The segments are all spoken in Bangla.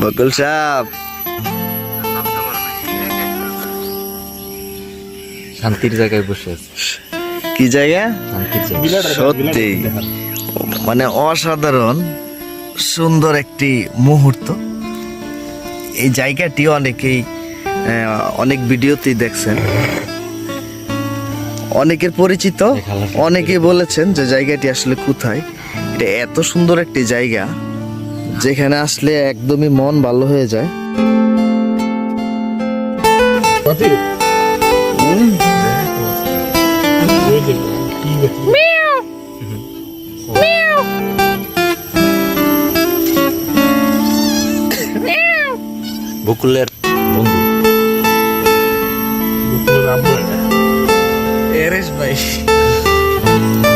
বকুল সাহ শান্তির জায়গায় বসে আছে। কি জায়গা? শান্তির সত্যি। মানে অসাধারণ সুন্দর একটি মুহূর্ত। এই জায়গাটি অনেকেই আহ, অনেক ভিডিওতেই দেখছেন। অনেকের পরিচিত অনেকেই বলেছেন যে জায়গাটি আসলে কোথায়। এটা এত সুন্দর একটি জায়গা যেখানে আসলে একদমই মন ভালো হয়ে যায়। বকুলের demais, velho.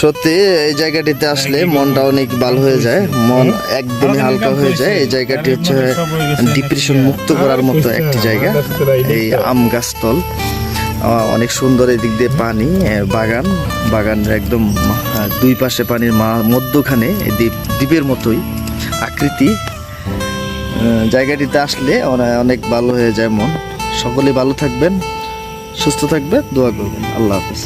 সত্যি, এই জায়গাটিতে আসলে মনটা অনেক ভালো হয়ে যায়। মন একদমই হালকা হয়ে যায়। এই জায়গাটি হচ্ছে ডিপ্রেশন মুক্ত করার মতো একটি জায়গা। এই আম গাছতল অনেক সুন্দর এদিক দিয়ে পানি বাগান। বাগান একদম দুই পাশে পানির মধ্যখানে দ্বীপ, দ্বীপের মতোই আকৃতি। জায়গাটিতে আসলে অনেক ভালো হয়ে যায় মন। সকলে ভালো থাকবেন, সুস্থ থাকবেন, দোয়া করবেন। আল্লাহ হাফিজ।